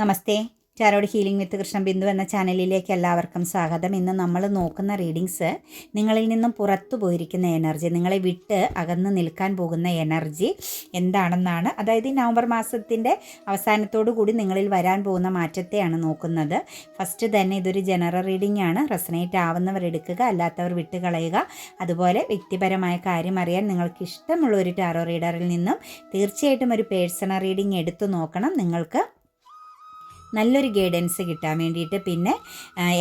Namaste. Tarot healing with Krishna Bindu എന്ന ചാനലിലേക്ക് എല്ലാവർക്കും സ്വാഗതം. ഇന്ന് നമ്മൾ നോക്കുന്ന റീഡിങ്സ് നിങ്ങളിൽ നിന്നും പുറത്തു പോയിരിക്കുന്ന എനർജി നിങ്ങളെ വിട്ട് അകന്ന് നിൽക്കാൻ പോകുന്ന എനർജി എന്താണെന്നാണ്. അതായത് ഈ നവംബർ മാസത്തിന്റെ അവസാനത്തോടു കൂടി നിങ്ങളിൽ വരാൻ പോകുന്ന മാറ്റത്തെയാണ് നോക്കുന്നത്. ഫസ്റ്റ് തന്നെ ഇതൊരു ജനറൽ റീഡിംഗ് ആണ്. റെസനേറ്റ് ആവുന്നവർ എടുക്കുക അല്ലാത്തവർ വിട്ടുകളയുക. അതുപോലെ വ്യക്തിപരമായ കാര്യം അറിയാൻ നിങ്ങൾക്ക് ഇഷ്ടമുള്ള ഒരു ടാറോ റീഡറിൽ നിന്നും തീർച്ചയായിട്ടും ഒരു പേഴ്സണൽ റീഡിംഗ് എടുത്തു നോക്കണം. നിങ്ങൾക്ക് നല്ലൊരു ഗൈഡൻസ് കിട്ടാൻ വേണ്ടിയിട്ട് പിന്നെ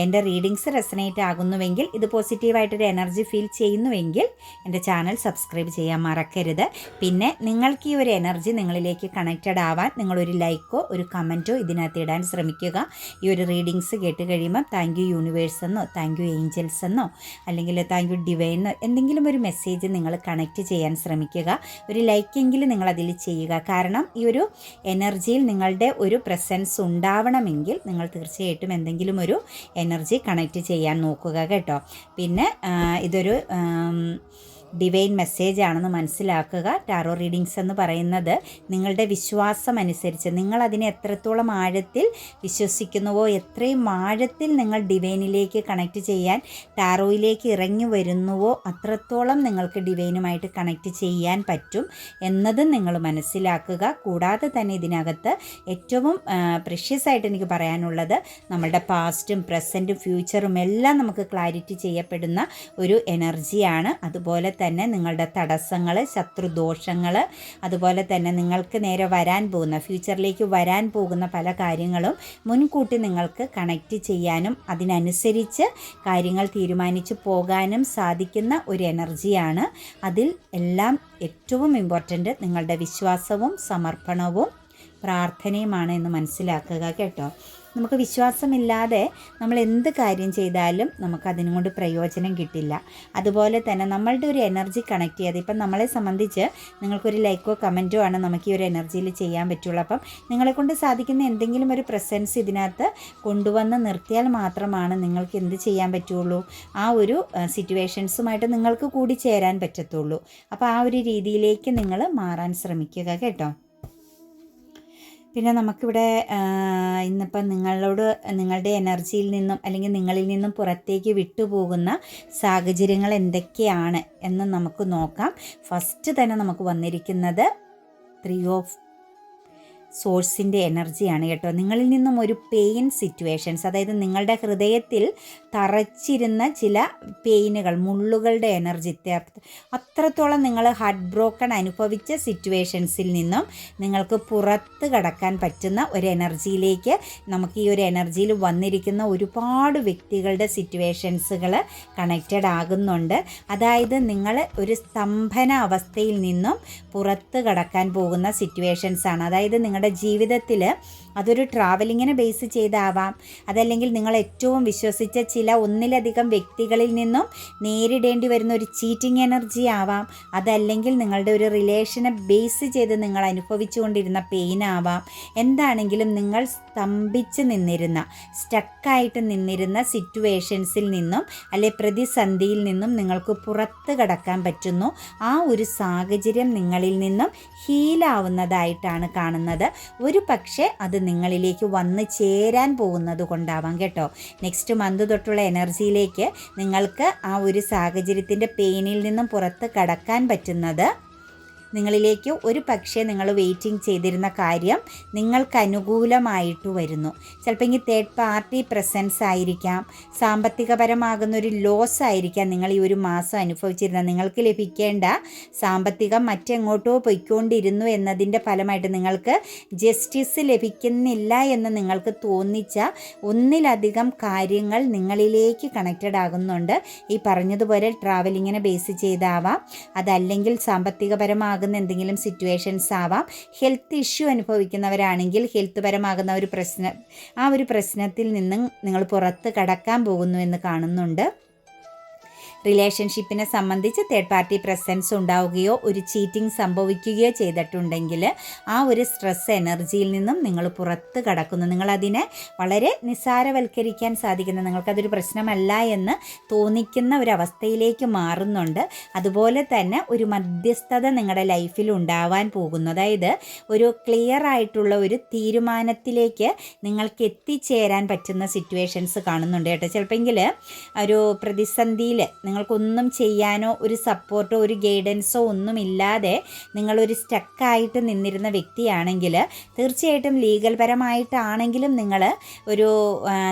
എന്റെ റീഡിങ്സ് റെസനേറ്റ് ആകുന്നുവെങ്കിൽ ഇത് പോസിറ്റീവായിട്ടൊരു എനർജി ഫീൽ ചെയ്യുന്നുവെങ്കിൽ എന്റെ ചാനൽ സബ്സ്ക്രൈബ് ചെയ്യാൻ മറക്കരുത്. പിന്നെ നിങ്ങൾക്ക് ഈ ഒരു എനർജി നിങ്ങളിലേക്ക് കണക്റ്റഡ് ആവാൻ നിങ്ങളൊരു ലൈക്കോ ഒരു കമന്റോ ഇതിനകത്ത് ഇടാൻ ശ്രമിക്കുക. ഈ ഒരു റീഡിങ്സ് കേട്ട് കഴിയുമ്പം താങ്ക് യു യൂണിവേഴ്സ് എന്നോ താങ്ക് യു ഏഞ്ചൽസ് എന്നോ അല്ലെങ്കിൽ താങ്ക് യു ഡിവൈൻ എന്നോ എന്തെങ്കിലും ഒരു മെസ്സേജ് നിങ്ങൾ കണക്റ്റ് ചെയ്യാൻ ശ്രമിക്കുക. ഒരു ലൈക്കെങ്കിലും നിങ്ങൾ അതിൽ ചെയ്യുക. കാരണം ഈ ഒരു എനർജിയിൽ നിങ്ങളുടെ ഒരു പ്രസൻസ് ഉണ്ടാവണമെങ്കിൽ നിങ്ങൾ തീർച്ചയായിട്ടും എന്തെങ്കിലും ഒരു എനർജി കണക്റ്റ് ചെയ്യാൻ നോക്കുക കേട്ടോ. പിന്നെ ഇതൊരു ഡിവൈൻ മെസ്സേജ് ആണെന്ന് മനസ്സിലാക്കുക. ടാറോ റീഡിങ്സ് എന്ന് പറയുന്നത് നിങ്ങളുടെ വിശ്വാസം അനുസരിച്ച് നിങ്ങൾ അതിനെ എത്രത്തോളം ആഴത്തിൽ വിശ്വസിക്കുന്നുവോ എത്രയും ആഴത്തിൽ നിങ്ങൾ ഡിവൈനിലേക്ക് കണക്റ്റ് ചെയ്യാൻ ടാറോയിലേക്ക് ഇറങ്ങി വരുന്നുവോ അത്രത്തോളം നിങ്ങൾക്ക് ഡിവൈനുമായിട്ട് കണക്റ്റ് ചെയ്യാൻ പറ്റും എന്നതും നിങ്ങൾ മനസ്സിലാക്കുക. കൂടാതെ തന്നെ ഇതിനകത്ത് ഏറ്റവും പ്രഷ്യസ് ആയിട്ട് എനിക്ക് പറയാനുള്ളത് നമ്മളുടെ പാസ്റ്റും പ്രസന്റും ഫ്യൂച്ചറും എല്ലാം നമുക്ക് ക്ലാരിറ്റി ചെയ്യപ്പെടുന്ന ഒരു എനർജിയാണ് അതുപോലെ തന്നെ നിങ്ങളുടെ തടസ്സങ്ങൾ ശത്രുദോഷങ്ങൾ അതുപോലെ തന്നെ നിങ്ങൾക്ക് നേരെ വരാൻ പോകുന്ന ഫ്യൂച്ചറിലേക്ക് വരാൻ പോകുന്ന പല കാര്യങ്ങളും മുൻകൂട്ടി നിങ്ങൾക്ക് കണക്റ്റ് ചെയ്യാനും അതിനനുസരിച്ച് കാര്യങ്ങൾ തീരുമാനിച്ചു പോകാനും സാധിക്കുന്ന ഒരു എനർജിയാണ് അതിൽ എല്ലാം ഏറ്റവും ഇമ്പോർട്ടന്റ് നിങ്ങളുടെ വിശ്വാസവും സമർപ്പണവും പ്രാർത്ഥനയുമാണ് എന്ന് മനസ്സിലാക്കുക കേട്ടോ. നമുക്ക് വിശ്വാസമില്ലാതെ നമ്മൾ എന്ത് കാര്യം ചെയ്താലും നമുക്ക് അതിനും കൊണ്ട് പ്രയോജനം കിട്ടില്ല. അതുപോലെ തന്നെ നമ്മളുടെ ഒരു എനർജി കണക്ട് ചെയ്യാതെ ഇപ്പം നമ്മളെ സംബന്ധിച്ച് നിങ്ങൾക്കൊരു ലൈക്കോ കമന്റോ ആണ് നമുക്ക് ഈ ഒരു എനർജിയിൽ ചെയ്യാൻ പറ്റുള്ളൂ. അപ്പം നിങ്ങളെ കൊണ്ട് സാധിക്കുന്ന എന്തെങ്കിലും ഒരു പ്രസൻസ് ഇതിനകത്ത് കൊണ്ടുവന്ന് നിർത്തിയാൽ മാത്രമാണ് നിങ്ങൾക്ക് എന്ത് ചെയ്യാൻ പറ്റുള്ളൂ. ആ ഒരു സിറ്റുവേഷൻസുമായിട്ട് നിങ്ങൾക്ക് കൂടി ചേരാൻ പറ്റത്തുള്ളൂ. അപ്പോൾ ആ ഒരു രീതിയിലേക്ക് നിങ്ങൾ മാറാൻ ശ്രമിക്കുക കേട്ടോ. പിന്നെ നമുക്കിവിടെ ഇന്നിപ്പം നിങ്ങളോട് നിങ്ങളുടെ എനർജിയിൽ നിന്നും അല്ലെങ്കിൽ നിങ്ങളിൽ നിന്നും പുറത്തേക്ക് വിട്ടുപോകുന്ന സാഹചര്യങ്ങൾ എന്തൊക്കെയാണ് എന്ന് നമുക്ക് നോക്കാം. ഫസ്റ്റ് തന്നെ നമുക്ക് വന്നിരിക്കുന്നത് ത്രീ ഓഫ് സോഴ്സിന്റെ എനർജിയാണ് കേട്ടോ. നിങ്ങളിൽ നിന്നും ഒരു പെയിൻ സിറ്റുവേഷൻസ് അതായത് നിങ്ങളുടെ ഹൃദയത്തിൽ തറച്ചിരുന്ന ചില പെയിനുകൾ മുള്ളുകളുടെ എനർജി അത്രത്തോളം നിങ്ങൾ ഹാർട്ട് ബ്രോക്കൺ അനുഭവിച്ച സിറ്റുവേഷൻസിൽ നിന്നും നിങ്ങൾക്ക് പുറത്ത് കടക്കാൻ പറ്റുന്ന ഒരു എനർജിയിലേക്ക് നമുക്ക് ഈ ഒരു എനർജിയിൽ വന്നിരിക്കുന്ന ഒരുപാട് വ്യക്തികളുടെ സിറ്റുവേഷൻസുകൾ കണക്റ്റഡ് ആകുന്നുണ്ട്. അതായത് നിങ്ങൾ ഒരു സ്തംഭന അവസ്ഥയിൽ നിന്നും പുറത്ത് കടക്കാൻ പോകുന്ന സിറ്റുവേഷൻസ് ആണ് അതായത് നിങ്ങളുടെ ജീവിതത്തിൽ അതൊരു ട്രാവലിങ്ങിനെ ബേസ് ചെയ്താവാം. അതല്ലെങ്കിൽ നിങ്ങൾ ഏറ്റവും വിശ്വസിച്ച ചില ഒന്നിലധികം വ്യക്തികളിൽ നിന്നും നേരിടേണ്ടി വരുന്ന ഒരു ചീറ്റിംഗ് എനർജി ആവാം. അതല്ലെങ്കിൽ നിങ്ങളുടെ ഒരു റിലേഷനെ ബേസ് ചെയ്ത് നിങ്ങൾ അനുഭവിച്ചുകൊണ്ടിരുന്ന പെയിൻ ആവാം. എന്താണെങ്കിലും നിങ്ങൾ സ്തംഭിച്ച് നിന്നിരുന്ന സ്റ്റക്കായിട്ട് നിന്നിരുന്ന സിറ്റുവേഷൻസിൽ നിന്നും അല്ലെ പ്രതിസന്ധിയിൽ നിന്നും നിങ്ങൾക്ക് പുറത്ത് കടക്കാൻ പറ്റുന്നു. ആ ഒരു സാഹചര്യം നിങ്ങളിൽ നിന്നും ഹീലാവുന്നതായിട്ടാണ് കാണുന്നത്. ഒരു പക്ഷേ അത് നിങ്ങളിലേക്ക് വന്ന് ചേരാൻ പോകുന്നത് കൊണ്ടാവാം കേട്ടോ. നെക്സ്റ്റ് മന്ത് തൊട്ടുള്ള എനർജിയിലേക്ക് നിങ്ങൾക്ക് ആ ഒരു സാഹചര്യത്തിന്റെ പെയിനിൽ നിന്നും പുറത്ത് കടക്കാൻ പറ്റുന്നത് നിങ്ങളിലേക്ക് ഒരു പക്ഷേ നിങ്ങൾ വെയിറ്റിംഗ് ചെയ്തിരുന്ന കാര്യം നിങ്ങൾക്ക് അനുകൂലമായിട്ട് വരുന്നു. ചിലപ്പോൾ ഈ തേർഡ് പാർട്ടി പ്രസൻസ് ആയിരിക്കാം. സാമ്പത്തികപരമാകുന്ന ഒരു ലോസ് ആയിരിക്കാം നിങ്ങൾ ഈ ഒരു മാസം അനുഭവിച്ചിരുന്ന നിങ്ങൾക്ക് ലഭിക്കേണ്ട സാമ്പത്തികം മറ്റെങ്ങോട്ടോ പൊയ്ക്കൊണ്ടിരുന്നു എന്നതിന്റെ ഫലമായിട്ട് നിങ്ങൾക്ക് ജസ്റ്റിസ് ലഭിക്കുന്നില്ല എന്ന് നിങ്ങൾക്ക് തോന്നിച്ച ഒന്നിലധികം കാര്യങ്ങൾ നിങ്ങളിലേക്ക് കണക്റ്റഡ് ആകുന്നുണ്ട്. ഈ പറഞ്ഞതുപോലെ ട്രാവലിങ്ങിനെ ബേസ് ചെയ്താവാം. അതല്ലെങ്കിൽ സാമ്പത്തികപരമാകുന്ന എന്തെങ്കിലും സിറ്റുവേഷൻസ് ആവാം. ഹെൽത്ത് ഇഷ്യൂ അനുഭവിക്കുന്നവരാണെങ്കിൽ ഹെൽത്ത് പരമാകുന്ന ഒരു പ്രശ്നം ആ ഒരു പ്രശ്നത്തിൽ നിന്നും നിങ്ങൾ പുറത്ത് കടക്കാൻ പോകുന്നു എന്ന് കാണുന്നുണ്ട്. റിലേഷൻഷിപ്പിനെ സംബന്ധിച്ച് തേർഡ് പാർട്ടി പ്രസൻസ് ഉണ്ടാവുകയോ ഒരു ചീറ്റിംഗ് സംഭവിക്കുകയോ ചെയ്തിട്ടുണ്ടെങ്കിൽ ആ ഒരു സ്ട്രെസ് എനർജിയിൽ നിന്നും നിങ്ങൾ പുറത്ത് കടക്കുന്നു. നിങ്ങളതിനെ വളരെ നിസ്സാരവൽക്കരിക്കാൻ സാധിക്കുന്നു. നിങ്ങൾക്കതൊരു പ്രശ്നമല്ല എന്ന് തോന്നിക്കുന്ന ഒരു അവസ്ഥയിലേക്ക് മാറുന്നുണ്ട്. അതുപോലെ തന്നെ ഒരു മധ്യസ്ഥത നിങ്ങളുടെ ലൈഫിൽ ഉണ്ടാവാൻ പോകുന്നു. അതായത് ഒരു ക്ലിയർ ആയിട്ടുള്ള ഒരു തീരുമാനത്തിലേക്ക് നിങ്ങൾക്ക് എത്തിച്ചേരാൻ പറ്റുന്ന സിറ്റുവേഷൻസ് കാണുന്നുണ്ട് കേട്ടോ. ചിലപ്പോൾ ഒരു പ്രതിസന്ധിയിൽ നിങ്ങൾക്കൊന്നും ചെയ്യാനോ ഒരു സപ്പോർട്ടോ ഒരു ഗൈഡൻസോ ഒന്നുമില്ലാതെ നിങ്ങളൊരു സ്റ്റക്കായിട്ട് നിന്നിരുന്ന വ്യക്തിയാണെങ്കിൽ തീർച്ചയായിട്ടും ലീഗൽ പരമായിട്ടാണെങ്കിലും നിങ്ങൾ ഒരു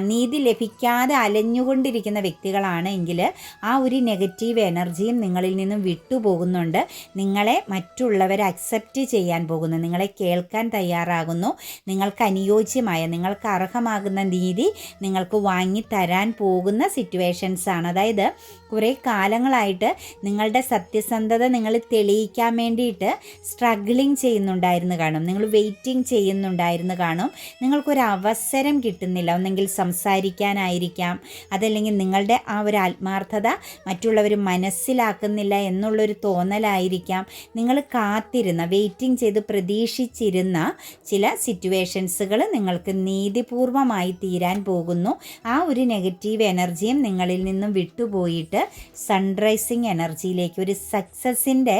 നീതി ലഭിക്കാതെ അലഞ്ഞുകൊണ്ടിരിക്കുന്ന വ്യക്തികളാണ് എങ്കിൽ ആ ഒരു നെഗറ്റീവ് എനർജിയും നിങ്ങളിൽ നിന്നും വിട്ടുപോകുന്നുണ്ട്. നിങ്ങളെ മറ്റുള്ളവർ അക്സെപ്റ്റ് ചെയ്യാൻ പോകുന്നു. നിങ്ങളെ കേൾക്കാൻ തയ്യാറാകുന്നു. നിങ്ങൾക്ക് അനുയോജ്യമായ നിങ്ങൾക്ക് അർഹമാകുന്ന നീതി നിങ്ങൾക്ക് വാങ്ങി തരാൻ പോകുന്ന സിറ്റുവേഷൻസാണ് അതായത് കുറേ കാലങ്ങളായിട്ട് നിങ്ങളുടെ സത്യസന്ധത നിങ്ങൾ തെളിയിക്കാൻ വേണ്ടിയിട്ട് സ്ട്രഗ്ലിങ് ചെയ്യുന്നുണ്ടായിരുന്നു കാണും. നിങ്ങൾ വെയിറ്റിംഗ് ചെയ്യുന്നുണ്ടായിരുന്നു കാണും. നിങ്ങൾക്കൊരു അവസരം കിട്ടുന്നില്ല. ഒന്നെങ്കിൽ സംസാരിക്കാനായിരിക്കാം. അതല്ലെങ്കിൽ നിങ്ങളുടെ ആ ഒരു ആത്മാർത്ഥത മറ്റുള്ളവർ മനസ്സിലാക്കുന്നില്ല എന്നുള്ളൊരു തോന്നലായിരിക്കാം. നിങ്ങൾ കാത്തിരുന്ന വെയിറ്റിംഗ് ചെയ്ത് പ്രതീക്ഷിച്ചിരുന്ന ചില സിറ്റുവേഷൻസുകൾ നിങ്ങൾക്ക് നീതിപൂർവമായി തീരാൻ പോകുന്നു. ആ ഒരു നെഗറ്റീവ് എനർജിയും നിങ്ങളിൽ നിന്നും വിട്ടുപോയിട്ട് സൺറൈസിങ് എനർജിയിലേക്ക് ഒരു സക്സസിന്റെ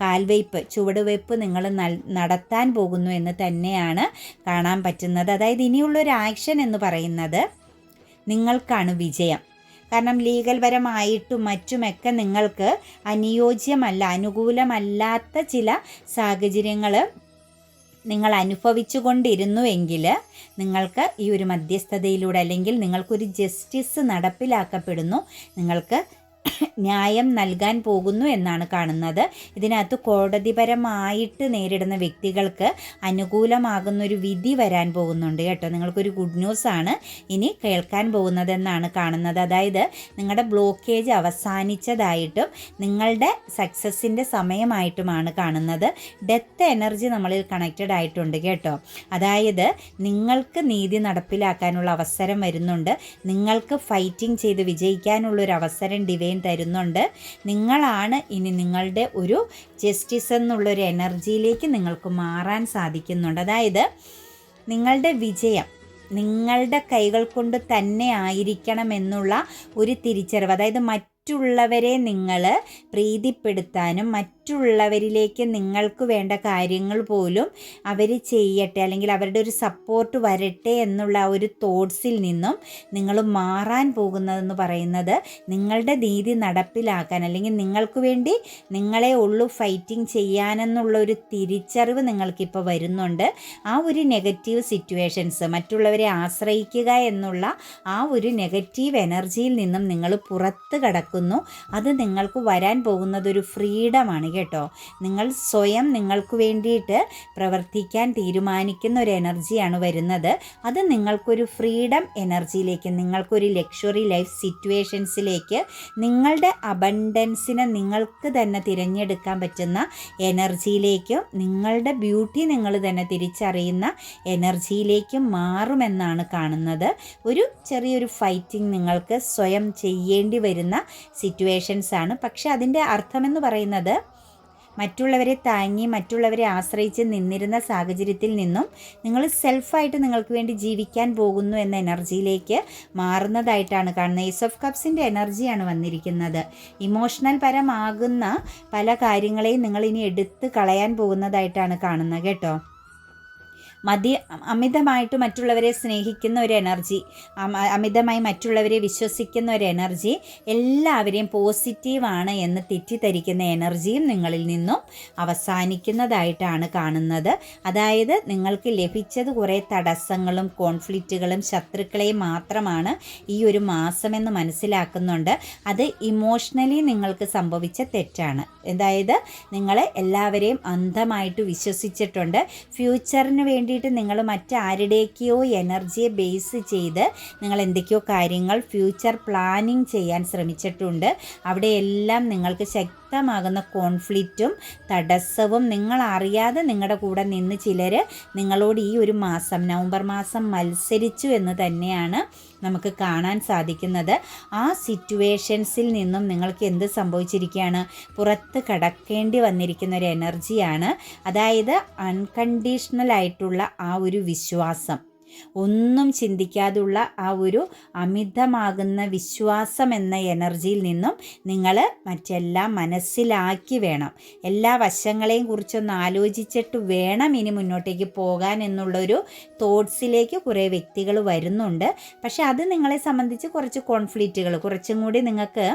കാൽവയ്പ് ചുവടുവയ്പ് നിങ്ങൾ നടത്താൻ പോകുന്നു എന്ന് തന്നെയാണ് കാണാൻ പറ്റുന്നത്. അതായത് ഇനിയുള്ളൊരു ആക്ഷൻ എന്ന് പറയുന്നത് നിങ്ങൾക്കാണ് വിജയം. കാരണം ലീഗൽ പരമായിട്ടും മറ്റുമൊക്കെ നിങ്ങൾക്ക് അനുയോജ്യമല്ല അനുകൂലമല്ലാത്ത ചില സാഹചര്യങ്ങൾ നിങ്ങൾ അനുഭവിച്ചു കൊണ്ടിരുന്നുവെങ്കിൽ നിങ്ങൾക്ക് ഈ ഒരു മധ്യസ്ഥതയിലൂടെ അല്ലെങ്കിൽ നിങ്ങൾക്കൊരു ജസ്റ്റിസ് നടപ്പിലാക്കപ്പെടുന്നു നിങ്ങൾക്ക് ന്യായം നൽകാൻ പോകുന്നു എന്നാണ് കാണുന്നത്. ഇതിനകത്ത് കോടതിപരമായിട്ട് നേരിടുന്ന വ്യക്തികൾക്ക് അനുകൂലമാകുന്ന ഒരു വിധി വരാൻ പോകുന്നുണ്ട് കേട്ടോ. നിങ്ങൾക്കൊരു ഗുഡ് ന്യൂസ് ആണ് ഇനി കേൾക്കാൻ പോകുന്നതെന്നാണ് കാണുന്നത്. അതായത് നിങ്ങളുടെ ബ്ലോക്കേജ് അവസാനിച്ചതായിട്ടും നിങ്ങളുടെ സക്സസിന്റെ സമയമായിട്ടുമാണ് കാണുന്നത്. ഡെത്ത് എനർജി നമ്മളിൽ കണക്റ്റഡ് ആയിട്ടുണ്ട് കേട്ടോ. അതായത് നിങ്ങൾക്ക് നീതി നടപ്പിലാക്കാനുള്ള അവസരം വരുന്നുണ്ട്. നിങ്ങൾക്ക് ഫൈറ്റിംഗ് ചെയ്ത് വിജയിക്കാനുള്ളൊരു അവസരം ഡിവൈൻ തരുന്നുണ്ട്. നിങ്ങളാണ് ഇനി നിങ്ങളുടെ ഒരു ജസ്റ്റിസ് എന്നുള്ളൊരു എനർജിയിലേക്ക് നിങ്ങൾക്ക് മാറാൻ സാധിക്കുന്നുണ്ട്. അതായത് നിങ്ങളുടെ വിജയം നിങ്ങളുടെ കൈകൾ കൊണ്ട് തന്നെ ആയിരിക്കണം എന്നുള്ള ഒരു തിരിച്ചറിവ്. അതായത് മറ്റുള്ളവരെ നിങ്ങൾ പ്രീതിപ്പെടുത്താനും മറ്റുള്ളവരിലേക്ക് നിങ്ങൾക്ക് വേണ്ട കാര്യങ്ങൾ പോലും അവർ ചെയ്യട്ടെ അല്ലെങ്കിൽ അവരുടെ ഒരു സപ്പോർട്ട് വരട്ടെ എന്നുള്ള ഒരു തോട്ട്സിൽ നിന്നും നിങ്ങൾ മാറാൻ പോകുന്നതെന്ന് പറയുന്നത് നിങ്ങളുടെ നീതി നടപ്പിലാക്കാൻ അല്ലെങ്കിൽ നിങ്ങൾക്ക് വേണ്ടി നിങ്ങളെ ഉള്ളു ഫൈറ്റിംഗ് ചെയ്യാനെന്നുള്ള ഒരു തിരിച്ചറിവ് നിങ്ങൾക്കിപ്പോൾ വരുന്നുണ്ട്. ആ ഒരു നെഗറ്റീവ് സിറ്റുവേഷൻസ് മറ്റുള്ളവരെ ആശ്രയിക്കുക എന്നുള്ള ആ ഒരു നെഗറ്റീവ് എനർജിയിൽ നിന്നും നിങ്ങൾ പുറത്ത് കടക്കുന്നു. അത് നിങ്ങൾക്ക് വരാൻ പോകുന്നത് ഒരു ഫ്രീഡമാണ് കേട്ടോ. നിങ്ങൾ സ്വയം നിങ്ങൾക്ക് വേണ്ടിയിട്ട് പ്രവർത്തിക്കാൻ തീരുമാനിക്കുന്ന ഒരു എനർജിയാണ് വരുന്നത്. അത് നിങ്ങൾക്കൊരു ഫ്രീഡം എനർജിയിലേക്ക് നിങ്ങൾക്കൊരു ലക്ഷറി ലൈഫ് സിറ്റുവേഷൻസിലേക്ക് നിങ്ങളുടെ അബണ്ടൻസിനെ നിങ്ങൾക്ക് തന്നെ തിരഞ്ഞെടുക്കാൻ പറ്റുന്ന എനർജിയിലേക്കും നിങ്ങളുടെ ബ്യൂട്ടി നിങ്ങൾ തന്നെ തിരിച്ചറിയുന്ന എനർജിയിലേക്കും മാറുമെന്നാണ് കാണുന്നത്. ഒരു ചെറിയൊരു ഫൈറ്റിംഗ് നിങ്ങൾക്ക് സ്വയം ചെയ്യേണ്ടി വരുന്ന സിറ്റുവേഷൻസ് ആണ് പക്ഷെ അതിന്റെ അർത്ഥമെന്ന് പറയുന്നത് മറ്റുള്ളവരെ താങ്ങി മറ്റുള്ളവരെ ആശ്രയിച്ച് നിന്നിരുന്ന സാഹചര്യത്തിൽ നിന്നും നിങ്ങൾ സെൽഫായിട്ട് നിങ്ങൾക്ക് വേണ്ടി ജീവിക്കാൻ പോകുന്നു എന്ന എനർജിയിലേക്ക് മാറുന്നതായിട്ടാണ് കാണുന്നത്. ഏസ് ഓഫ് കപ്സിന്റെ എനർജിയാണ് വന്നിരിക്കുന്നത്. ഇമോഷണൽ പരമാകുന്ന പല കാര്യങ്ങളെയും നിങ്ങൾ ഇനി എടുത്ത് കളയാൻ പോകുന്നതായിട്ടാണ് കാണുന്നത് കേട്ടോ. മതി അമിതമായിട്ട് മറ്റുള്ളവരെ സ്നേഹിക്കുന്ന ഒരു എനർജി അമിതമായി മറ്റുള്ളവരെ വിശ്വസിക്കുന്ന ഒരു എനർജി എല്ലാവരെയും പോസിറ്റീവാണ് എന്ന് തെറ്റിദ്ധരിക്കുന്ന എനർജിയും നിങ്ങളിൽ നിന്നും അവസാനിക്കുന്നതായിട്ടാണ് കാണുന്നത്. അതായത് നിങ്ങൾക്ക് ലഭിച്ചത് കുറേ തടസ്സങ്ങളും കോൺഫ്ലിക്റ്റുകളും ശത്രുക്കളെയും മാത്രമാണ് ഈ ഒരു മാസമെന്ന് മനസ്സിലാക്കുന്നുണ്ട്. അത് ഇമോഷണലി നിങ്ങൾക്ക് സംഭവിച്ച തെറ്റാണ്. അതായത് നിങ്ങൾ എല്ലാവരെയും അന്ധമായിട്ട് വിശ്വസിച്ചിട്ടുണ്ട്. ഫ്യൂച്ചറിന് വേണ്ടി വേണ്ടിയിട്ട് നിങ്ങൾ മറ്റാരുടെയൊക്കെയോ എനർജിയെ ബേസ് ചെയ്ത് നിങ്ങൾ എന്തൊക്കെയോ കാര്യങ്ങൾ ഫ്യൂച്ചർ പ്ലാനിങ് ചെയ്യാൻ ശ്രമിച്ചിട്ടുണ്ട്. അവിടെയെല്ലാം നിങ്ങൾക്ക് ശക്തി ശക്തമാകുന്ന കോൺഫ്ലിക്റ്റും തടസ്സവും നിങ്ങൾ അറിയാതെ നിങ്ങളുടെ കൂടെ നിന്ന് ചിലർ നിങ്ങളോട് ഈ ഒരു മാസം നവംബർ മാസം മത്സരിച്ചു എന്ന് തന്നെയാണ് നമുക്ക് കാണാൻ സാധിക്കുന്നത്. ആ സിറ്റുവേഷൻസിൽ നിന്നും നിങ്ങൾക്ക് എന്ത് സംഭവിച്ചിരിക്കുകയാണ്? പുറത്ത് കടക്കേണ്ടി വന്നിരിക്കുന്ന ഒരു എനർജിയാണ്. അതായത് അൺകണ്ടീഷണൽ ആയിട്ടുള്ള ആ ഒരു വിശ്വാസം. ഒന്നും ചിന്തിക്കാതുള്ള ആ ഒരു അമിതമാകുന്ന വിശ്വാസം എന്ന എനർജിയിൽ നിന്നും നിങ്ങൾ മറ്റെല്ലാം മനസ്സിലാക്കി വേണം. എല്ലാ വശങ്ങളെയും കുറിച്ചൊന്ന് ആലോചിച്ചിട്ട് വേണം ഇനി മുന്നോട്ടേക്ക് പോകാൻ എന്നുള്ളൊരു തോട്ട്സിലേക്ക് കുറേ വ്യക്തികൾ വരുന്നുണ്ട്. പക്ഷെ അത് നിങ്ങളെ സംബന്ധിച്ച് കുറച്ച് കോൺഫ്ലിക്റ്റുകൾ കുറച്ചും കൂടി നിങ്ങൾക്ക്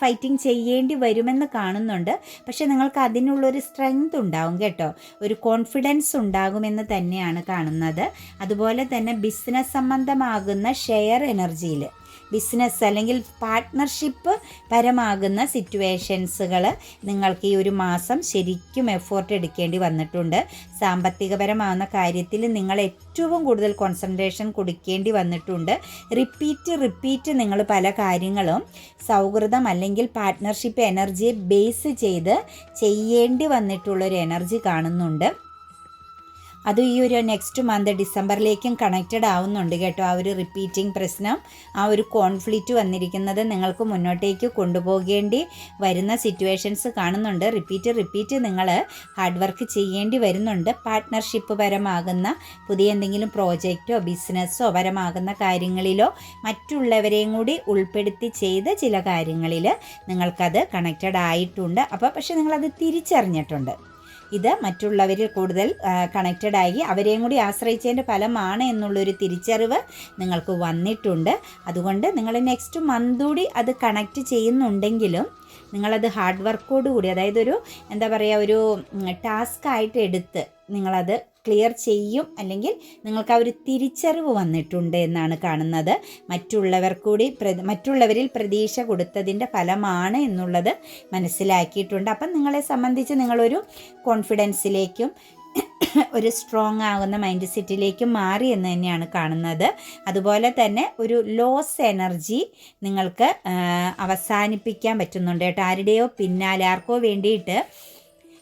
ഫൈറ്റിംഗ് ചെയ്യേണ്ടി വരുമെന്ന് കാണുന്നുണ്ട്. പക്ഷെ നിങ്ങൾക്ക് അതിനുള്ളൊരു സ്ട്രെങ്ത് ഉണ്ടാവും കേട്ടോ. ഒരു കോൺഫിഡൻസ് ഉണ്ടാകുമെന്ന് തന്നെയാണ് കാണുന്നത്. അതുപോലെ തന്നെ ബിസിനസ് സംബന്ധമാകുന്ന ഷെയർ എനർജിയിൽ ബിസിനസ് അല്ലെങ്കിൽ പാർട്ട്ണർഷിപ്പ് പരമാകുന്ന സിറ്റുവേഷൻസുകൾ നിങ്ങൾക്ക് ഈ ഒരു മാസം ശരിക്കും എഫോർട്ട് എടുക്കേണ്ടി വന്നിട്ടുണ്ട്. സാമ്പത്തികപരമാകുന്ന കാര്യത്തിൽ നിങ്ങൾ ഏറ്റവും കൂടുതൽ കോൺസെൻട്രേഷൻ കൊടുക്കേണ്ടി വന്നിട്ടുണ്ട്. റിപ്പീറ്റ് റിപ്പീറ്റ് നിങ്ങൾ പല കാര്യങ്ങളും സൗഹൃദം അല്ലെങ്കിൽ പാർട്ട്ണർഷിപ്പ് എനർജിയെ ബേസ് ചെയ്ത് ചെയ്യേണ്ടി വന്നിട്ടുള്ളൊരു എനർജി കാണുന്നുണ്ട്. അത് ഈ ഒരു നെക്സ്റ്റ് മന്ത് ഡിസംബറിലേക്കും കണക്റ്റഡ് ആവുന്നുണ്ട് കേട്ടോ. ആ ഒരു റിപ്പീറ്റിംഗ് പ്രശ്നം ആ ഒരു കോൺഫ്ലിക്റ്റ് വന്നിരിക്കുന്നത് നിങ്ങൾക്ക് മുന്നോട്ടേക്ക് കൊണ്ടുപോകേണ്ടി വരുന്ന സിറ്റുവേഷൻസ് കാണുന്നുണ്ട്. റിപ്പീറ്റ് റിപ്പീറ്റ് നിങ്ങൾ ഹാർഡ് വർക്ക് ചെയ്യേണ്ടി വരുന്നുണ്ട്. പാർട്ട്ണർഷിപ്പ് പരമാകുന്ന പുതിയ എന്തെങ്കിലും പ്രോജക്റ്റോ ബിസിനസ്സോ പരമാകുന്ന കാര്യങ്ങളിലോ മറ്റുള്ളവരെയും കൂടി ഉൾപ്പെടുത്തി ചെയ്ത ചില കാര്യങ്ങളിൽ നിങ്ങൾക്കത് കണക്റ്റഡ് ആയിട്ടുണ്ട്. അപ്പോൾ പക്ഷേ നിങ്ങളത് തിരിച്ചറിഞ്ഞിട്ടുണ്ട്. ഇത് മറ്റുള്ളവരിൽ കൂടുതൽ കണക്റ്റഡ് ആയി അവരെയും കൂടി ആശ്രയിച്ചതിന്റെ ഫലമാണ് എന്നുള്ളൊരു തിരിച്ചറിവ് നിങ്ങൾക്ക് വന്നിട്ടുണ്ട്. അതുകൊണ്ട് നിങ്ങൾ നെക്സ്റ്റ് മന്ത് കൂടി അത് കണക്റ്റ് ചെയ്യുന്നുണ്ടെങ്കിലും നിങ്ങളത് ഹാർഡ് വർക്കോട് കൂടി അതായത് ഒരു എന്താ പറയുക ഒരു ടാസ്ക് ആയിട്ട് എടുത്ത് നിങ്ങളത് ക്ലിയർ ചെയ്യും. അല്ലെങ്കിൽ നിങ്ങൾക്ക് ആ ഒരു തിരിച്ചറിവ് വന്നിട്ടുണ്ട് എന്നാണ് കാണുന്നത്. മറ്റുള്ളവർ കൂടി മറ്റുള്ളവരിൽ പ്രതീക്ഷ കൊടുത്തതിന്റെ ഫലമാണ് എന്നുള്ളത് മനസ്സിലാക്കിയിട്ടുണ്ട്. അപ്പം നിങ്ങളെ സംബന്ധിച്ച് നിങ്ങളൊരു കോൺഫിഡൻസിലേക്കും ഒരു സ്ട്രോങ് ആകുന്ന മൈൻഡ് സെറ്റിലേക്കും മാറി എന്ന് തന്നെയാണ് കാണുന്നത്. അതുപോലെ തന്നെ ഒരു ലോസ് എനർജി നിങ്ങൾക്ക് അവസാനിപ്പിക്കാൻ പറ്റുന്നുണ്ട് കേട്ടോ. ആരുടെയോ പിന്നാലെ ആർക്കോ വേണ്ടിയിട്ട്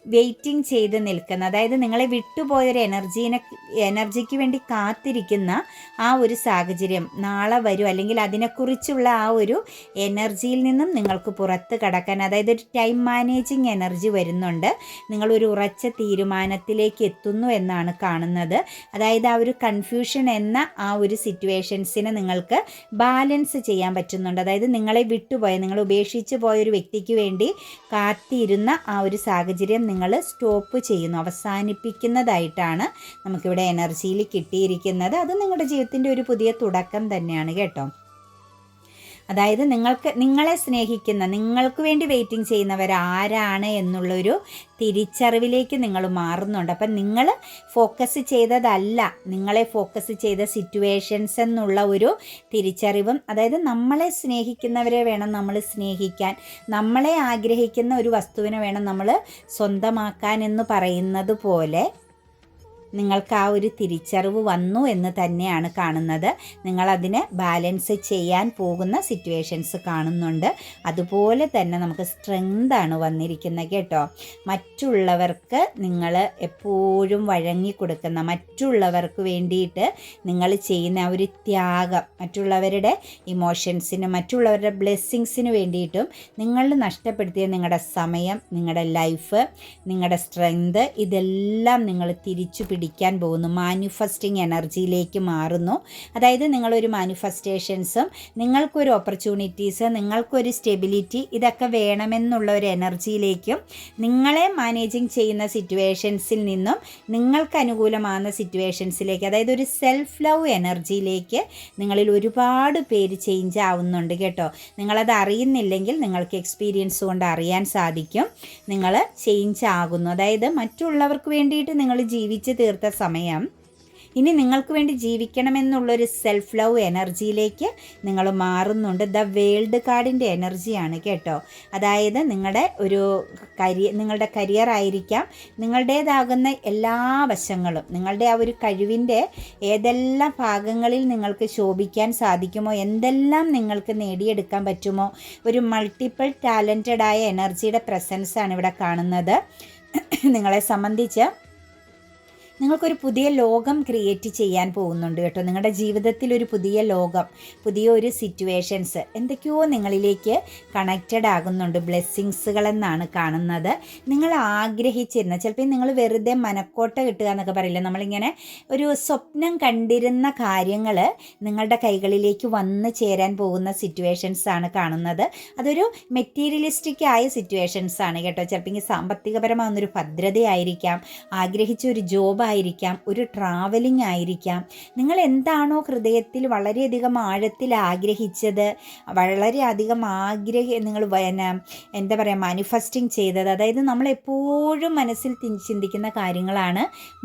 വെയിറ്റിംഗ് ചെയ്ത് നിൽക്കുന്ന അതായത് നിങ്ങളെ വിട്ടുപോയൊരു എനർജീനെ എനർജിക്ക് വേണ്ടി കാത്തിരിക്കുന്ന ആ ഒരു സാഹചര്യം നാളെ വരും. അല്ലെങ്കിൽ അതിനെക്കുറിച്ചുള്ള ആ ഒരു എനർജിയിൽ നിന്നും നിങ്ങൾക്ക് പുറത്ത് കടക്കാൻ അതായത് ഒരു ടൈം മാനേജിങ് എനർജി വരുന്നുണ്ട്. നിങ്ങളൊരു ഉറച്ച തീരുമാനത്തിലേക്ക് എത്തുന്നു എന്നാണ് കാണുന്നത്. അതായത് ആ ഒരു കൺഫ്യൂഷൻ എന്ന ആ ഒരു സിറ്റുവേഷൻസിനെ നിങ്ങൾക്ക് ബാലൻസ് ചെയ്യാൻ പറ്റുന്നുണ്ട്. അതായത് നിങ്ങളെ വിട്ടുപോയ നിങ്ങൾ ഉപേക്ഷിച്ച് പോയ ഒരു വ്യക്തിക്ക് വേണ്ടി കാത്തിരുന്ന ആ ഒരു സാഹചര്യം നിങ്ങൾ സ്റ്റോപ്പ് ചെയ്യുന്നു അവസാനിപ്പിക്കുന്നതായിട്ടാണ് നമുക്കിവിടെ എനർജിയിൽ കിട്ടിയിരിക്കുന്നത്. അത് നിങ്ങളുടെ ജീവിതത്തിന്റെ ഒരു പുതിയ തുടക്കം തന്നെയാണ് കേട്ടോ. അതായത് നിങ്ങൾക്ക് നിങ്ങളെ സ്നേഹിക്കുന്ന നിങ്ങൾക്ക് വേണ്ടി വെയിറ്റിംഗ് ചെയ്യുന്നവർ ആരാണ് എന്നുള്ളൊരു തിരിച്ചറിവിലേക്ക് നിങ്ങൾ മാറുന്നുണ്ട്. അപ്പം നിങ്ങൾ ഫോക്കസ് ചെയ്തതല്ല നിങ്ങളെ ഫോക്കസ് ചെയ്ത സിറ്റുവേഷൻസ് എന്നുള്ള ഒരു തിരിച്ചറിവും അതായത് നമ്മളെ സ്നേഹിക്കുന്നവരെ വേണം നമ്മൾ സ്നേഹിക്കാൻ നമ്മളെ ആഗ്രഹിക്കുന്ന ഒരു വസ്തുവിനെ വേണം നമ്മൾ സ്വന്തമാക്കാൻ എന്ന് പറയുന്നത് പോലെ നിങ്ങൾക്ക് ആ ഒരു തിരിച്ചറിവ് വന്നു എന്ന് തന്നെയാണ് കാണുന്നത്. നിങ്ങളതിനെ ബാലൻസ് ചെയ്യാൻ പോകുന്ന സിറ്റുവേഷൻസ് കാണുന്നുണ്ട്. അതുപോലെ തന്നെ നമുക്ക് സ്ട്രെങ്താണ് വന്നിരിക്കുന്നത് കേട്ടോ. മറ്റുള്ളവർക്ക് നിങ്ങൾ എപ്പോഴും വഴങ്ങി കൊടുക്കുന്ന മറ്റുള്ളവർക്ക് വേണ്ടിയിട്ട് നിങ്ങൾ ചെയ്യുന്ന ഒരു ത്യാഗം മറ്റുള്ളവരുടെ ഇമോഷൻസിന് മറ്റുള്ളവരുടെ ബ്ലെസ്സിങ്സിന് വേണ്ടിയിട്ടും നിങ്ങൾ നഷ്ടപ്പെടുത്തിയ നിങ്ങളുടെ സമയം നിങ്ങളുടെ ലൈഫ് നിങ്ങളുടെ സ്ട്രെങ്ത് ഇതെല്ലാം നിങ്ങൾ തിരിച്ചു പിടിക്കാൻ പോകുന്നു. മാനിഫെസ്റ്റിംഗ് എനർജിയിലേക്ക് മാറുന്നു. അതായത് നിങ്ങളൊരു മാനുഫസ്റ്റേഷൻസും നിങ്ങൾക്കൊരു ഓപ്പർച്യൂണിറ്റീസ് നിങ്ങൾക്കൊരു സ്റ്റെബിലിറ്റി ഇതൊക്കെ വേണമെന്നുള്ള ഒരു എനർജിയിലേക്കും നിങ്ങളെ മാനേജിങ് ചെയ്യുന്ന സിറ്റുവേഷൻസിൽ നിന്നും നിങ്ങൾക്ക് അനുകൂലമാകുന്ന സിറ്റുവേഷൻസിലേക്ക് അതായത് ഒരു സെൽഫ് ലവ് എനർജിയിലേക്ക് നിങ്ങളിൽ ഒരുപാട് പേര് ചേഞ്ച് ആവുന്നുണ്ട് കേട്ടോ. നിങ്ങളത് അറിയുന്നില്ലെങ്കിൽ നിങ്ങൾക്ക് എക്സ്പീരിയൻസ് കൊണ്ട് അറിയാൻ സാധിക്കും. നിങ്ങൾ ചേഞ്ച് ആകുന്നു. അതായത് മറ്റുള്ളവർക്ക് വേണ്ടിയിട്ട് നിങ്ങൾ ജീവിച്ച് തീർത്ത സമയം. ഇനി നിങ്ങൾക്ക് വേണ്ടി ജീവിക്കണമെന്നുള്ളൊരു സെൽഫ് ലവ് എനർജിയിലേക്ക് നിങ്ങൾ മാറുന്നുണ്ട്. ദ വേൾഡ് കാർഡിന്റെ എനർജിയാണ് കേട്ടോ. അതായത് നിങ്ങളുടെ ഒരു കരിയർ നിങ്ങളുടെ കരിയർ ആയിരിക്കാം. നിങ്ങളുടേതാകുന്ന എല്ലാ വശങ്ങളും നിങ്ങളുടെ ആ ഒരു കഴിവിന്റെ ഏതെല്ലാം ഭാഗങ്ങളിൽ നിങ്ങൾക്ക് ശോഭിക്കാൻ സാധിക്കുമോ എന്തെല്ലാം നിങ്ങൾക്ക് നേടിയെടുക്കാൻ പറ്റുമോ ഒരു മൾട്ടിപ്പിൾ ടാലന്റഡ് ആയ എനർജിയുടെ പ്രസൻസാണ് ഇവിടെ കാണുന്നത്. നിങ്ങളെ സംബന്ധിച്ച് നിങ്ങൾക്കൊരു പുതിയ ലോകം ക്രിയേറ്റ് ചെയ്യാൻ പോകുന്നുണ്ട് കേട്ടോ. നിങ്ങളുടെ ജീവിതത്തിൽ ഒരു പുതിയ ലോകം പുതിയ ഒരു സിറ്റുവേഷൻസ് എന്തൊക്കെയോ നിങ്ങളിലേക്ക് കണക്റ്റഡ് ആകുന്നുണ്ട്. ബ്ലെസ്സിങ്സുകളെന്നാണ് കാണുന്നത്. നിങ്ങൾ ആഗ്രഹിച്ചിരുന്ന ചിലപ്പോൾ നിങ്ങൾ വെറുതെ മനക്കോട്ട കിട്ടുക എന്നൊക്കെ പറയില്ല? നമ്മളിങ്ങനെ ഒരു സ്വപ്നം കണ്ടിരുന്ന കാര്യങ്ങൾ നിങ്ങളുടെ കൈകളിലേക്ക് വന്നു ചേരാൻ പോകുന്ന സിറ്റുവേഷൻസ് ആണ് കാണുന്നത്. അതൊരു മെറ്റീരിയലിസ്റ്റിക് ആയ സിറ്റുവേഷൻസ് ആണ് കേട്ടോ. ചിലപ്പോൾ സാമ്പത്തികപരമാകുന്നൊരു ഭദ്രതയായിരിക്കാം. ആഗ്രഹിച്ച ഒരു ജോബ് ആയിരിക്കാം ഒരു ട്രാവലിംഗ് ആയിരിക്കാം. നിങ്ങൾ എന്താണോ ഹൃദയത്തിൽ വളരെയധികം ആഴത്തിൽ ആഗ്രഹിച്ചത് വളരെയധികം ആഗ്രഹ നിങ്ങൾ എന്താ പറയുക മാനിഫെസ്റ്റിംഗ് ചെയ്തത്. അതായത് നമ്മൾ എപ്പോഴും മനസ്സിൽ ചിന്തിക്കുന്ന കാര്യങ്ങളാണ്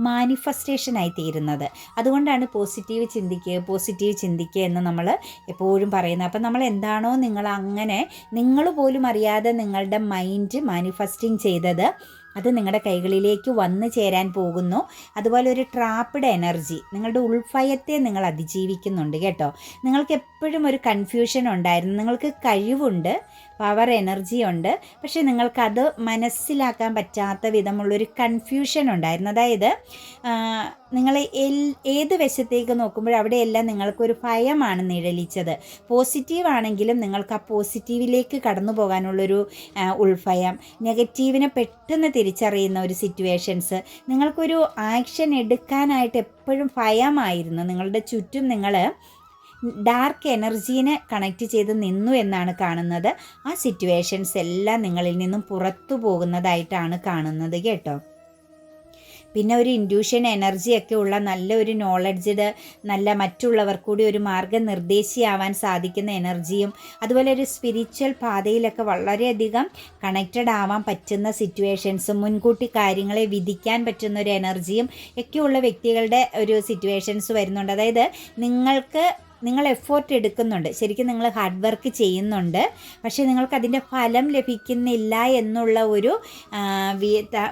മാനിഫെസ്റ്റേഷനായി തീരുന്നത്. അതുകൊണ്ടാണ് പോസിറ്റീവ് ചിന്തിക്കുക പോസിറ്റീവ് ചിന്തിക്കുക എന്ന് നമ്മൾ എപ്പോഴും പറയുന്നത്. അപ്പം നമ്മൾ എന്താണോ നിങ്ങൾ അങ്ങനെ നിങ്ങൾ പോലും അറിയാതെ നിങ്ങളുടെ മൈൻഡ് മാനിഫെസ്റ്റിംഗ് ചെയ്തത് അത് നിങ്ങളുടെ കൈകളിലേക്ക് വന്നു ചേരാൻ പോകുന്നു. അതുപോലെ ഒരു ട്രാപ്പിഡ് എനർജി നിങ്ങളുടെ ഉൾഫയത്തെ നിങ്ങൾ അതിജീവിക്കുന്നുണ്ട് കേട്ടോ. നിങ്ങൾക്ക് എപ്പോഴും ഒരു കൺഫ്യൂഷൻ ഉണ്ടായിരുന്നു. നിങ്ങൾക്ക് കഴിവുണ്ട്. പവർ എനർജി ഉണ്ട്. പക്ഷേ നിങ്ങൾക്കത് മനസ്സിലാക്കാൻ പറ്റാത്ത വിധമുള്ളൊരു കൺഫ്യൂഷൻ ഉണ്ടായിരുന്നു. അതായത് നിങ്ങൾ എൽ ഏത് വശത്തേക്ക് നോക്കുമ്പോൾ അവിടെയെല്ലാം നിങ്ങൾക്കൊരു ഭയമാണ് നിഴലിച്ചത്. പോസിറ്റീവ് ആണെങ്കിലും നിങ്ങൾക്ക് ആ പോസിറ്റീവിലേക്ക് കടന്നു പോകാനുള്ളൊരു ഉൾഭയം നെഗറ്റീവിനെ പെട്ടെന്ന് തിരിച്ചറിയുന്ന ഒരു സിറ്റുവേഷൻസ് നിങ്ങൾക്കൊരു ആക്ഷൻ എടുക്കാനായിട്ട് എപ്പോഴും ഭയമായിരുന്നു. നിങ്ങളുടെ ചുറ്റും നിങ്ങൾ ഡാർക്ക് എനർജീനെ കണക്റ്റ് ചെയ്ത് നിന്നു എന്നാണ് കാണുന്നത്. ആ സിറ്റുവേഷൻസ് എല്ലാം നിങ്ങളിൽ നിന്നും പുറത്തു പോകുന്നതായിട്ടാണ് കാണുന്നത് കേട്ടോ. പിന്നെ ഒരു ഇൻഡ്യൂഷൻ എനർജിയൊക്കെ ഉള്ള നല്ല ഒരു നോളജ്ഡ് നല്ല മറ്റുള്ളവർ കൂടി ഒരു മാർഗനിർദ്ദേശിയാവാൻ സാധിക്കുന്ന എനർജിയും അതുപോലെ ഒരു സ്പിരിച്വൽ പാതയിലൊക്കെ വളരെയധികം കണക്റ്റഡ് ആവാൻ പറ്റുന്ന സിറ്റുവേഷൻസും മുൻകൂട്ടി കാര്യങ്ങളെ വിധിക്കാൻ പറ്റുന്ന ഒരു എനർജിയും ഒക്കെയുള്ള വ്യക്തികളുടെ ഒരു സിറ്റുവേഷൻസ് വരുന്നുണ്ട്. അതായത് നിങ്ങൾക്ക് നിങ്ങൾ എഫോർട്ട് എടുക്കുന്നുണ്ട്. ശരിക്കും നിങ്ങൾ ഹാർഡ് വർക്ക് ചെയ്യുന്നുണ്ട്. പക്ഷേ നിങ്ങൾക്ക് അതിന്റെ ഫലം ലഭിക്കുന്നില്ല എന്നുള്ള ഒരു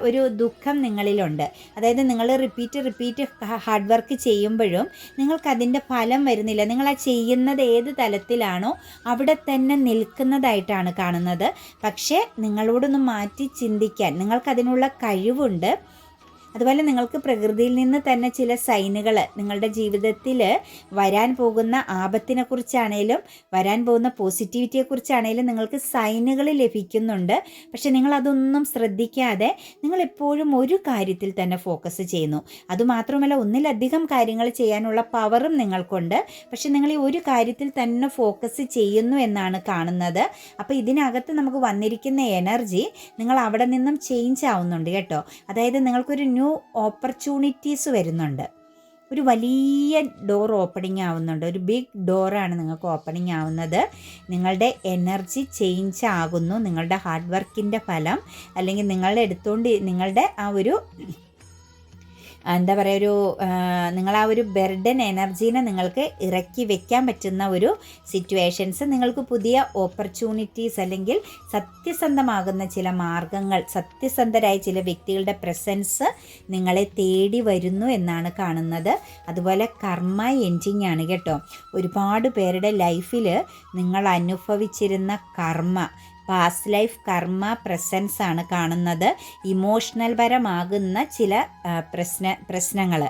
ഒരു ദുഃഖം നിങ്ങളിലുണ്ട്. അതായത് നിങ്ങൾ റിപ്പീറ്റ് റിപ്പീറ്റ് ഹാർഡ് വർക്ക് ചെയ്യുമ്പോഴും നിങ്ങൾക്ക് അതിന്റെ ഫലം വരുന്നില്ല. നിങ്ങൾ ആ ചെയ്യുന്നത് ഏത് തലത്തിലാണോ അവിടെ തന്നെ നിൽക്കുന്നതായിട്ടാണ് കാണുന്നത്. പക്ഷേ നിങ്ങളോടൊന്ന് മാറ്റി ചിന്തിക്കാൻ നിങ്ങൾക്കതിനുള്ള കഴിവുണ്ട്. അതുപോലെ നിങ്ങൾക്ക് പ്രകൃതിയിൽ നിന്ന് തന്നെ ചില സൈനുകൾ നിങ്ങളുടെ ജീവിതത്തിൽ വരാൻ പോകുന്ന ആപത്തിനെ കുറിച്ചാണേലും വരാൻ പോകുന്ന പോസിറ്റിവിറ്റിയെ പോസിറ്റിവിറ്റിയെക്കുറിച്ചാണേലും നിങ്ങൾക്ക് സൈനുകൾ ലഭിക്കുന്നുണ്ട്. പക്ഷെ നിങ്ങൾ അതൊന്നും ശ്രദ്ധിക്കാതെ നിങ്ങൾ എപ്പോഴും ഒരു കാര്യത്തിൽ തന്നെ ഫോക്കസ് ചെയ്യുന്നു. അതുമാത്രമല്ല ഒന്നിലധികം കാര്യങ്ങൾ ചെയ്യാനുള്ള പവറും നിങ്ങൾക്കുണ്ട്. പക്ഷെ നിങ്ങൾ ഈ ഒരു കാര്യത്തിൽ തന്നെ ഫോക്കസ് ചെയ്യുന്നു എന്നാണ് കാണുന്നത്. അപ്പോൾ ഇതിനകത്ത് നമുക്ക് വന്നിരിക്കുന്ന എനർജി നിങ്ങൾ അവിടെ നിന്നും ചേഞ്ച് ആവുന്നുണ്ട് കേട്ടോ. അതായത് നിങ്ങൾക്കൊരു ന്യൂ ന്യൂ ഓപ്പർച്യൂണിറ്റീസ് വരുന്നുണ്ട്. ഒരു വലിയ ഡോർ ഓപ്പണിംഗ് ആവുന്നുണ്ട്. ഒരു ബിഗ് ഡോറാണ് നിങ്ങൾക്ക് ഓപ്പണിംഗ് ആവുന്നത്. നിങ്ങളുടെ എനർജി ചേഞ്ച് ആകുന്നു. നിങ്ങളുടെ ഹാർഡ് വർക്കിന്റെ ഫലം അല്ലെങ്കിൽ നിങ്ങളുടെ എടുത്തുകൊണ്ട് നിങ്ങളുടെ ആ ഒരു എന്താ പറയുക ഒരു നിങ്ങൾ ആ ഒരു ബെർഡൻ എനർജീനെ നിങ്ങൾക്ക് ഇറക്കി വെക്കാൻ പറ്റുന്ന ഒരു സിറ്റുവേഷൻസ് നിങ്ങൾക്ക് പുതിയ ഓപ്പർച്യൂണിറ്റീസ് അല്ലെങ്കിൽ സത്യസന്ധമാകുന്ന ചില മാർഗങ്ങൾ സത്യസന്ധരായ ചില വ്യക്തികളുടെ പ്രസൻസ് നിങ്ങളെ തേടി വരുന്നു എന്നാണ് കാണുന്നത്. അതുപോലെ കർമ്മ എൻഡിങ് ആണ് കേട്ടോ. ഒരുപാട് പേരുടെ ലൈഫിൽ നിങ്ങൾ അനുഭവിച്ചിരുന്ന കർമ്മ പാസ്റ്റ് ലൈഫ് കർമ്മ പ്രസൻസ് ആണ് കാണുന്നത്. ഇമോഷണൽ പരമാകുന്ന ചില പ്രശ്ന പ്രശ്നങ്ങൾ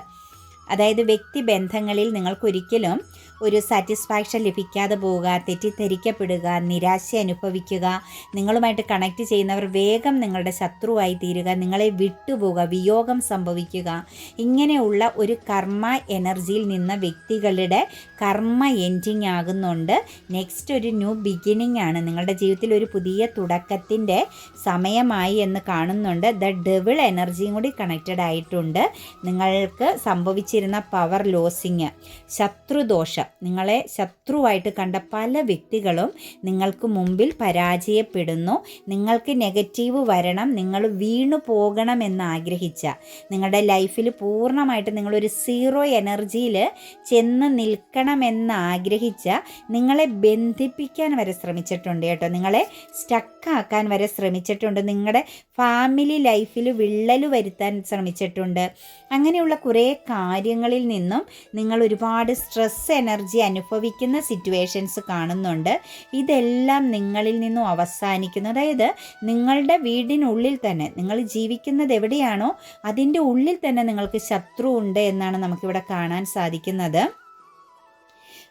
അതായത് വ്യക്തിബന്ധങ്ങളിൽ നിങ്ങൾക്കൊരിക്കലും ഒരു സാറ്റിസ്ഫാക്ഷൻ ലഭിക്കാതെ പോവുക തെറ്റിദ്ധരിക്കപ്പെടുക നിരാശ അനുഭവിക്കുക നിങ്ങളുമായിട്ട് കണക്ട് ചെയ്യുന്നവർ വേഗം നിങ്ങളുടെ ശത്രുവായി തീരുക നിങ്ങളെ വിട്ടുപോകുക വിയോഗം സംഭവിക്കുക. ഇങ്ങനെയുള്ള ഒരു കർമ്മ എനർജിയിൽ നിന്ന വ്യക്തികളുടെ കർമ്മ എൻഡിങ് ആകുന്നുണ്ട്. നെക്സ്റ്റ് ഒരു ന്യൂ ബിഗിനിങ് ആണ്. നിങ്ങളുടെ ജീവിതത്തിൽ ഒരു പുതിയ തുടക്കത്തിന്റെ സമയമായി എന്ന് കാണുന്നുണ്ട്. ദ ഡെവിൾ എനർജിയും കൂടി കണക്റ്റഡ് ആയിട്ടുണ്ട്. നിങ്ങൾക്ക് സംഭവിച്ചിരുന്ന പവർ ലോസിങ് ശത്രുദോഷം. നിങ്ങളെ ശത്രുവായിട്ട് കണ്ട പല വ്യക്തികളും നിങ്ങൾക്ക് മുമ്പിൽ പരാജയപ്പെടുന്നു. നിങ്ങൾക്ക് നെഗറ്റീവ് വരണം. നിങ്ങൾ വീണു പോകണമെന്ന് ആഗ്രഹിച്ച നിങ്ങളുടെ ലൈഫിൽ പൂർണമായിട്ട് നിങ്ങളൊരു സീറോ എനർജിയിൽ ചെന്ന് നിൽക്കണമെന്ന് ആഗ്രഹിച്ച നിങ്ങളെ ബന്ധിപ്പിക്കാൻ വരെ ശ്രമിച്ചിട്ടുണ്ട് കേട്ടോ. നിങ്ങളെ സ്റ്റക്കാക്കാൻ വരെ ശ്രമിച്ചിട്ടുണ്ട്. നിങ്ങളുടെ ഫാമിലി ലൈഫിൽ വിള്ളൽ വരുത്താൻ ശ്രമിച്ചിട്ടുണ്ട്. അങ്ങനെയുള്ള കുറേ കാര്യങ്ങളിൽ നിന്നും നിങ്ങൾ ഒരുപാട് സ്ട്രെസ് എനർജി അനുഭവിക്കുന്ന സിറ്റുവേഷൻസ് കാണുന്നുണ്ട്. ഇതെല്ലാം നിങ്ങളിൽ നിന്നും അവസാനിക്കുന്നു. അതായത് നിങ്ങളുടെ വീടിനുള്ളിൽ തന്നെ നിങ്ങൾ ജീവിക്കുന്നത് എവിടെയാണോ അതിന്റെ ഉള്ളിൽ തന്നെ നിങ്ങൾക്ക് ശത്രു ഉണ്ട് എന്നാണ് നമുക്കിവിടെ കാണാൻ സാധിക്കുന്നത്.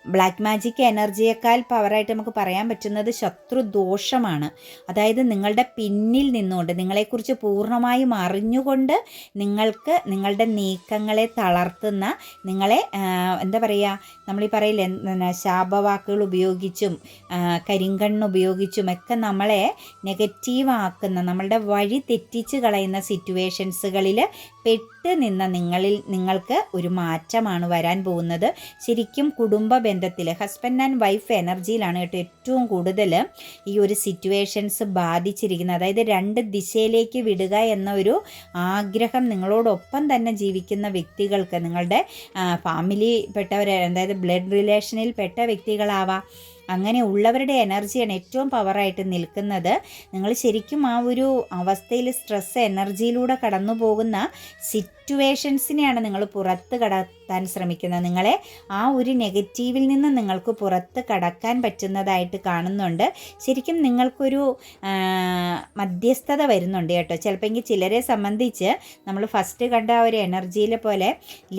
ബ്ലാക്ക് മാജിക് എനർജിയേക്കാൾ പവറായിട്ട് നമുക്ക് പറയാൻ പറ്റുന്നത് ശത്രുദോഷമാണ് അതായത് നിങ്ങളുടെ പിന്നിൽ നിന്നുകൊണ്ട് നിങ്ങളെക്കുറിച്ച് പൂർണമായും അറിഞ്ഞുകൊണ്ട് നിങ്ങൾക്ക് നിങ്ങളുടെ നീക്കങ്ങളെ തളർത്തുന്ന നിങ്ങളെ എന്താ പറയുക നമ്മളീ പറയില്ല ശാപവാക്കുകൾ ഉപയോഗിച്ചും കരിങ്കണ്ണ് ഉപയോഗിച്ചും ഒക്കെ നമ്മളെ നെഗറ്റീവാക്കുന്ന നമ്മളുടെ വഴി തെറ്റിച്ച് കളയുന്ന സിറ്റുവേഷൻസുകളിൽ പെട്ട് നിന്ന നിങ്ങളിൽ നിങ്ങൾക്ക് ഒരു മാറ്റമാണ് വരാൻ പോകുന്നത്. ശരിക്കും കുടുംബ ബന്ധത്തിൽ ഹസ്ബൻഡ് ആൻഡ് വൈഫ് എനർജിയിലാണ് കേട്ടോ ഏറ്റവും കൂടുതൽ ഈ ഒരു സിറ്റുവേഷൻസ് ബാധിച്ചിരിക്കുന്നത്. അതായത് രണ്ട് ദിശയിലേക്ക് വിടുക എന്ന ഒരു ആഗ്രഹം നിങ്ങളോടൊപ്പം തന്നെ ജീവിക്കുന്ന വ്യക്തികൾക്ക് നിങ്ങളുടെ ഫാമിലി അതായത് ബ്ലഡ് റിലേഷനിൽ പെട്ട വ്യക്തികളാവാം. അങ്ങനെ ഉള്ളവരുടെ എനർജിയാണ് ഏറ്റവും പവറായിട്ട് നിൽക്കുന്നത്. നിങ്ങൾ ശരിക്കും ആ ഒരു അവസ്ഥയിൽ സ്ട്രെസ് എനർജിയിലൂടെ കടന്നു പോകുന്ന സിറ്റുവേഷൻസിനെയാണ് നിങ്ങൾ പുറത്ത് കടത്താൻ ശ്രമിക്കുന്നത്. നിങ്ങളെ ആ ഒരു നെഗറ്റീവിൽ നിന്ന് നിങ്ങൾക്ക് പുറത്ത് കടക്കാൻ പറ്റുന്നതായിട്ട് കാണുന്നുണ്ട്. ശരിക്കും നിങ്ങൾക്കൊരു മധ്യസ്ഥത വരുന്നുണ്ട് കേട്ടോ. ചിലപ്പോൾ ചിലരെ സംബന്ധിച്ച് നമ്മൾ ഫസ്റ്റ് കണ്ട ഒരു എനർജിയിൽ പോലെ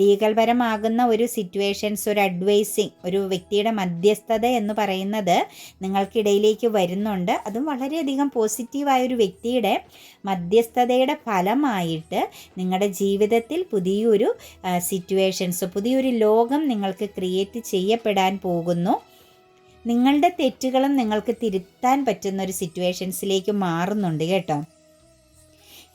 ലീഗൽ പരമാകുന്ന ഒരു സിറ്റുവേഷൻസ് ഒരു അഡ്വൈസിങ് ഒരു വ്യക്തിയുടെ മധ്യസ്ഥത എന്ന് പറയുന്നത് നിങ്ങൾക്കിടയിലേക്ക് വരുന്നുണ്ട്. അതും വളരെയധികം പോസിറ്റീവായ ഒരു വ്യക്തിയുടെ മധ്യസ്ഥതയുടെ ഫലമായിട്ട് നിങ്ങളുടെ ജീവിതത്തിൽ പുതിയൊരു സിറ്റുവേഷൻസ് പുതിയൊരു ലോകം നിങ്ങൾക്ക് ക്രിയേറ്റ് ചെയ്യപ്പെടാൻ പോകുന്നു. നിങ്ങളുടെ തെറ്റുകളും നിങ്ങൾക്ക് തിരുത്താൻ പറ്റുന്ന ഒരു സിറ്റുവേഷൻസിലേക്ക് മാറുന്നുണ്ട് കേട്ടോ.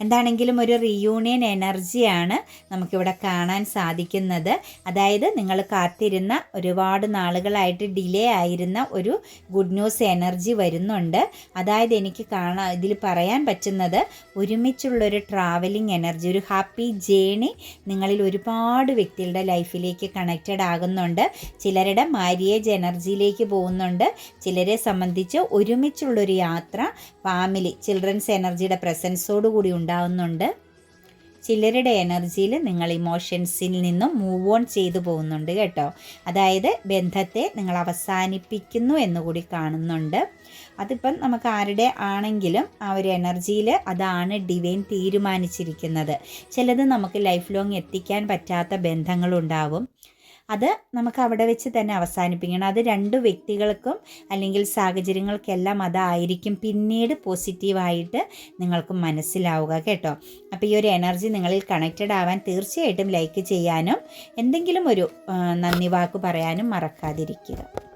എന്താണെങ്കിലും ഒരു റീയൂണിയൻ എനർജിയാണ് നമുക്കിവിടെ കാണാൻ സാധിക്കുന്നത്. അതായത് നിങ്ങൾ കാത്തിരുന്ന ഒരുപാട് നാളുകളായിട്ട് ഡിലേ ആയിരുന്ന ഒരു ഗുഡ് ന്യൂസ് എനർജി വരുന്നുണ്ട്. അതായത് എനിക്ക് കാണാൻ ഇതിൽ പറയാൻ പറ്റുന്നത് ഒരുമിച്ചുള്ളൊരു ട്രാവലിംഗ് എനർജി ഒരു ഹാപ്പി ജേണി നിങ്ങളിൽ ഒരുപാട് വ്യക്തികളുടെ ലൈഫിലേക്ക് കണക്റ്റഡ് ആകുന്നുണ്ട്. ചിലരുടെ മാരിയേജ് എനർജിയിലേക്ക് പോകുന്നുണ്ട്. ചിലരെ സംബന്ധിച്ച് ഒരുമിച്ചുള്ളൊരു യാത്ര ഫാമിലി ചിൽഡ്രൻസ് എനർജിയുടെ പ്രസൻസോട് കൂടി ഉണ്ടാവുന്നുണ്ട്. ചിലരുടെ എനർജിയിൽ നിങ്ങൾ ഇമോഷൻസിൽ നിന്നും മൂവ് ഓൺ ചെയ്തു പോകുന്നുണ്ട് കേട്ടോ. അതായത് ബന്ധത്തെ നിങ്ങൾ അവസാനിപ്പിക്കുന്നു എന്നുകൂടി കാണുന്നുണ്ട്. അതിപ്പം നമുക്ക് ആരുടെ ആണെങ്കിലും ആ ഒരു എനർജിയിൽ അതാണ് ഡിവൈൻ തീരുമാനിച്ചിരിക്കുന്നത്. ചിലത് നമുക്ക് ലൈഫ് ലോങ് എത്തിക്കാൻ പറ്റാത്ത ബന്ധങ്ങളുണ്ടാവും. അത് നമുക്ക് അവിടെ വെച്ച് തന്നെ അവസാനിപ്പിക്കണം. അത് രണ്ട് വ്യക്തികൾക്കും അല്ലെങ്കിൽ സാഹചര്യങ്ങൾക്കെല്ലാം അതായിരിക്കും പിന്നീട് പോസിറ്റീവായിട്ട് നിങ്ങൾക്ക് മനസ്സിലാവുക കേട്ടോ. അപ്പോൾ ഈ ഒരു എനർജി നിങ്ങളിൽ കണക്റ്റഡ് ആവാൻ തീർച്ചയായിട്ടും ലൈക്ക് ചെയ്യാനും എന്തെങ്കിലും ഒരു നന്ദി വാക്ക് പറയാനും മറക്കാതിരിക്കുക.